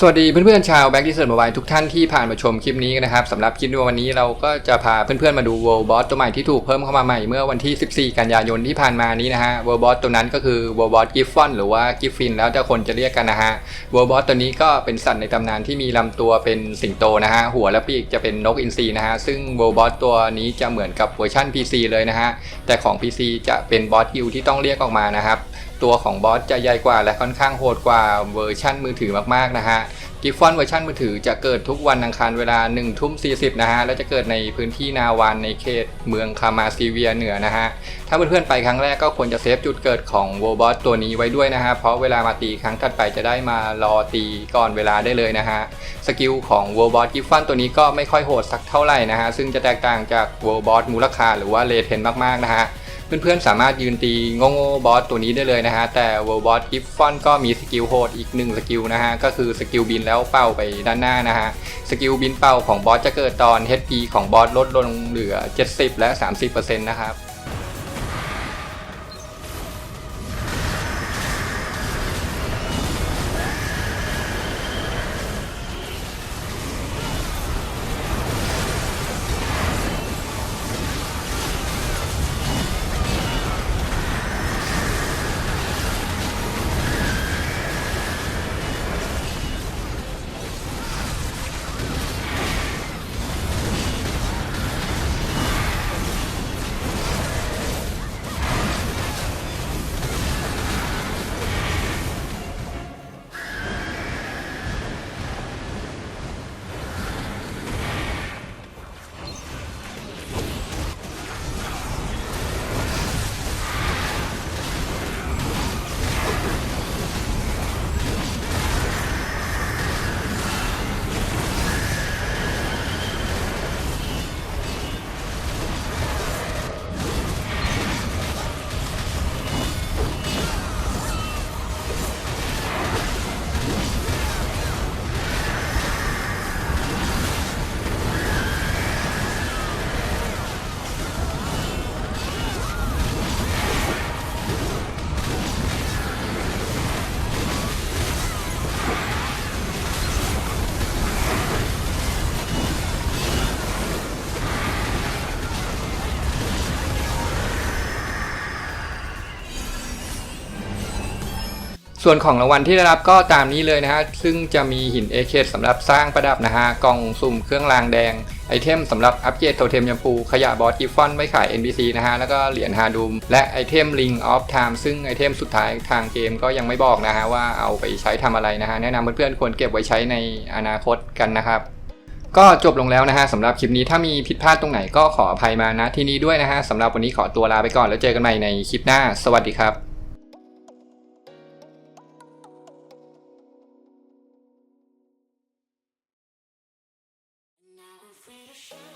สวัสดีเพื่อนๆชาวแบ็กดิเซอร์มบายทุกท่านที่ผ่านมาชมคลิปนี้กันนะครับสำหรับคลิปวันนี้เราก็จะพาเพื่อนๆมาดู World Boss ตัวใหม่ที่ถูกเพิ่มเข้ามาใหม่เมื่อวันที่ 14 กันยายนที่ผ่านมานี้นะฮะ World Boss ตัวนั้นก็คือ World Boss Giffon หรือว่า Giffin แล้วแต่คนจะเรียกกันนะฮะ World Boss ตัวนี้ก็เป็นสัตว์ในตำนานที่มีลำตัวเป็นสิงโตนะฮะหัวและปีกจะเป็นนกอินทรีนะฮะซึ่ง World Boss ตัวนี้จะเหมือนกับเวอร์ชัน PC เลยนะฮะแต่ของ PC จะเป็นบอสกิลที่ต้องเรียกออกมานะครับ ตัวของบอสจะใหญ่กว่าและค่อนข้างโหดกว่าเวอร์ชันมือถือมากๆนะฮะกิฟฟอนเวอร์ชันมือถือจะเกิดทุกวันอังคารเวลา1ทุ่ม40นะฮะและจะเกิดในพื้นที่นาวานในเขตเมืองคามาซีเวียเหนือนะฮะถ้าเพื่อนๆไปครั้งแรกก็ควรจะเซฟจุดเกิดของโวบอสตัวนี้ไว้ด้วยนะฮะเพราะเวลามาตีครั้งถัดไปจะได้มารอตีก่อนเวลาได้เลยนะฮะสกิลของโวบอสกิฟฟอนตัวนี้ก็ไม่ค่อยโหดสักเท่าไหร่นะฮะซึ่งจะแตกต่างจากโวบอสมูลค่าหรือว่าเลเทนมากๆนะฮะ เพื่อนๆสามารถยืนตีโง่ๆบอสตัวนี้ได้เลยนะฮะ แต่ World Boss g i f f o n ก็มีสกิลโหดอีกหนึ่งสกิลนะฮะ ก็คือสกิลบินแล้วเป้าไปด้านหน้านะฮะ สกิลบินเป้าของบอสจะเกิดตอน HP ของบอสลดลงเหลือ 70 และ 30%นะครับ ส่วนของรางวัลที่ได้รับก็ตามนี้เลยนะฮะ ซึ่งจะมีหินเอเคสำหรับสร้างประดับนะฮะ กล่องสุ่มเครื่องรางแดง ไอเทมสำหรับอัปเกรดโทเทมยมพู ขยะบอสกิฟฟอนไว้ขาย NPC นะฮะ แล้วก็เหรียญฮาดูม และไอเทม Ring of Time ซึ่งไอเทมสุดท้ายทางเกมก็ยังไม่บอกนะฮะ ว่าเอาไปใช้ทำอะไรนะฮะ แนะนำเพื่อนๆควรเก็บไว้ใช้ในอนาคตกันนะครับก็จบลงแล้วนะฮะสำหรับคลิปนี้ถ้ามีผิดพลาดตรงไหนก็ขออภัยมาณที่นี้ด้วยนะฮะสำหรับวันนี้ขอตัวลาไปก่อนแล้วเจอกันใหม่ในคลิปหน้า สวัสดีครับ ocean